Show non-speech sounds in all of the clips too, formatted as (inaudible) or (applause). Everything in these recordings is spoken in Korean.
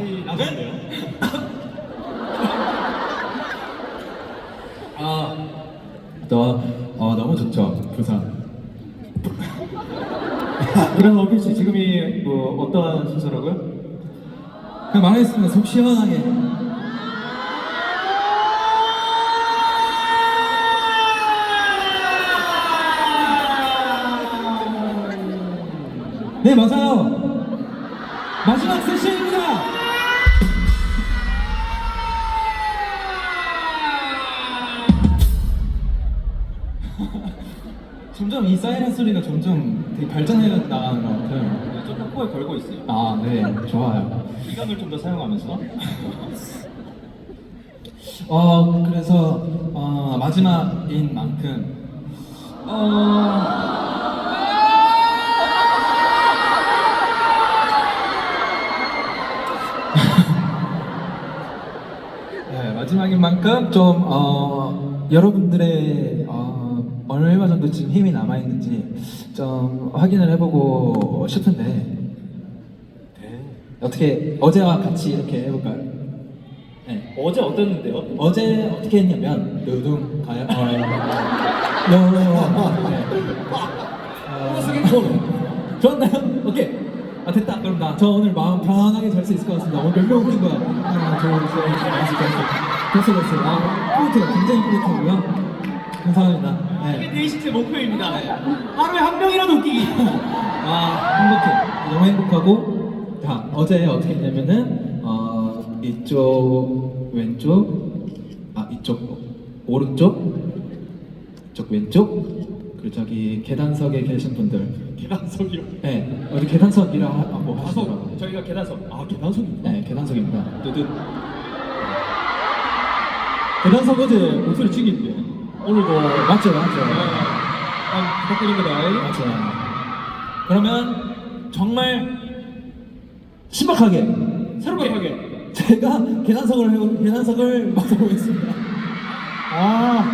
많이 나는데요. 아, 너, 어, 너무 좋죠, 부산. 그럼 원필 씨 지금이 뭐 어떠한 순서라고요? 그냥 망했으면 속 시원하게. 네, 맞아요. 마지막 세션입니다. 점점 이 사이렌 소리가 점점 되게 발전해 나가는 것 같아요. 좀 코에 걸고 있어요. 아, 네, 좋아요. 시간을 좀 더 사용하면서. (laughs) 어, 그래서 어, 마지막인 만큼 어, (laughs) 네, 마지막인 만큼 좀 어, 여러분들의 어, 얼마 정도 지금 힘이 남아 있는지 좀 확인을 해보고 싶은데 네. 어떻게 어제와 같이 이렇게 해볼까요? 네. 어제 어땠는데요? 어제 어떻게 했냐면 누둥 가요. 어, 요. 네. 어, 좋았나요? 오케이. 아 됐다. 그럼 나 저 오늘 마음 편안하게 잘 수 있을 것 같습니다. 오늘 몇명 오신 거야? 하나, 둘, 셋, 넷, 다섯, 여섯. 됐어, 됐어. 아, 뿌듯해요. 굉장히 뿌듯하고요. 감사합니다. 네. 데이식스의 목표입니다. 하루에 한 명이라도 웃기기. 아 행복해. 너무 행복하고 자 어제 어떻게 했냐면은 어 이쪽 왼쪽 아 이쪽 오른쪽 이쪽 왼쪽 그리고 저기 계단석에 계신 분들 계단석이요. 네 어디 계단석이라 하- 아, 뭐 하시더라고요. 계단석. 저희가 계단석. 아 계단석입니다. 네 계단석입니다. 뜨뜻. 계단석 어제 목소리 죽인데 오늘도 맞죠 맞죠 아, 부탁드립니다. 맞죠. 그러면 정말 신박하게 새롭게 제가 계단석을 해 계단석을 맡아보겠습니다. 아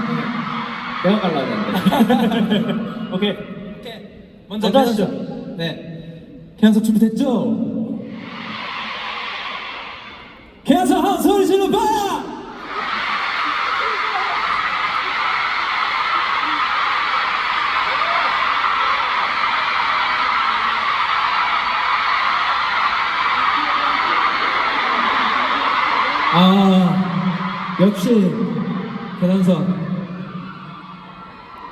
내가 갈라야 되는데. (laughs) 오케이. 먼저 먼저 하시죠. 네. 계단석 준비됐죠? 계단석 한 소리 질러 봐! 아, 역시 계단석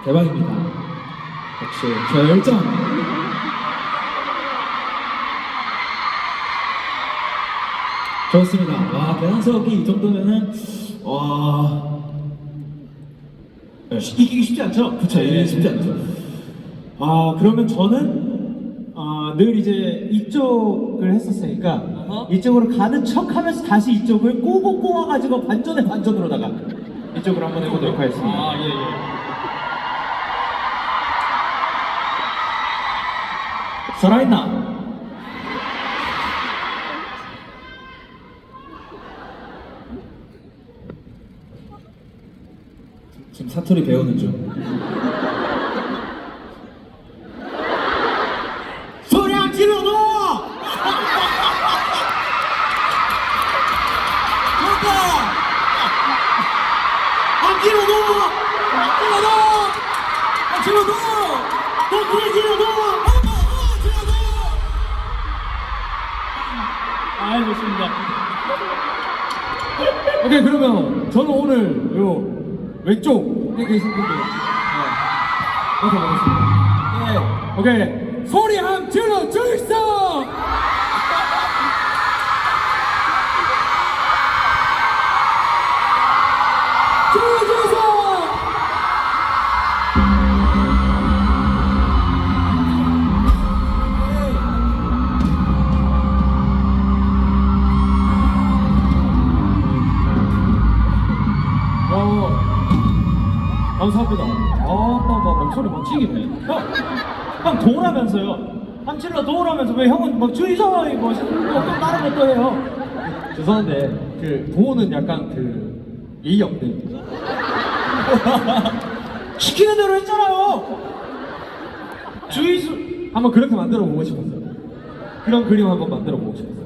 대박입니다. 역시 저 열정. 좋습니다. 와 계단석이 이 정도면은 와 이기기 쉽지 않죠? 그쵸 이게 쉽지 않죠. 아 그러면 저는 아, 늘 이제 이쪽을 했었으니까 어허. 이쪽으로 가는 척 하면서 다시 이쪽을 꼬고 꼬아가지고 반전에 반전으로다가 이쪽으로 한번 해보도록 하겠습니다. 아, 예, 예. 살아있나? 지금 사투리 배우는 중. 아 좋습니다. 오케이 그러면 저는 오늘 요 왼쪽에 계신 분들 네, 맡아보겠습니다. 네, 오케이 소리 한번 질러 질러 감사합니다. 아, 나, 나 목소리 멋지기네. 형, 형 도우라면서요. 한칠러 도우라면서 왜 형은 막 주의자와이 뭐, 또 다른 것도 해요. 죄송한데, 그, 도우는 약간 그, 예의 없네. (laughs) 시키는 대로 했잖아요! 주의수, 한번 그렇게 만들어 보고 싶었어요. 그런 그림 한번 만들어 보고 싶었어요.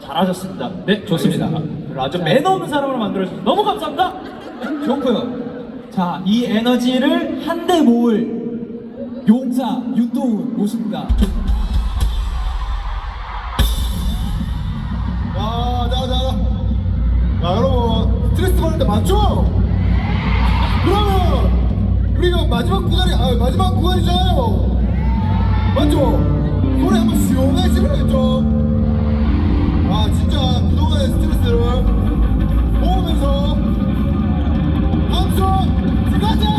잘하셨습니다. 네, 좋습니다. 아주 매너 없는 사람으로 만들어주셔서 너무 감사합니다. 좋고요. 자, 이 에너지를 한데 모을 용사 윤도훈 모십니다. 야, 자, 자, 자. 야, 여러분, 스트레스 받을 때 많죠? 그러면, 우리가 마지막 구간이, 아, 마지막 구간이잖아요. 맞죠? 노래 한번 시원하게 질러야겠죠? 아, 진짜, 그동안의 스트레스를 모으면서, 함성, 들어가자!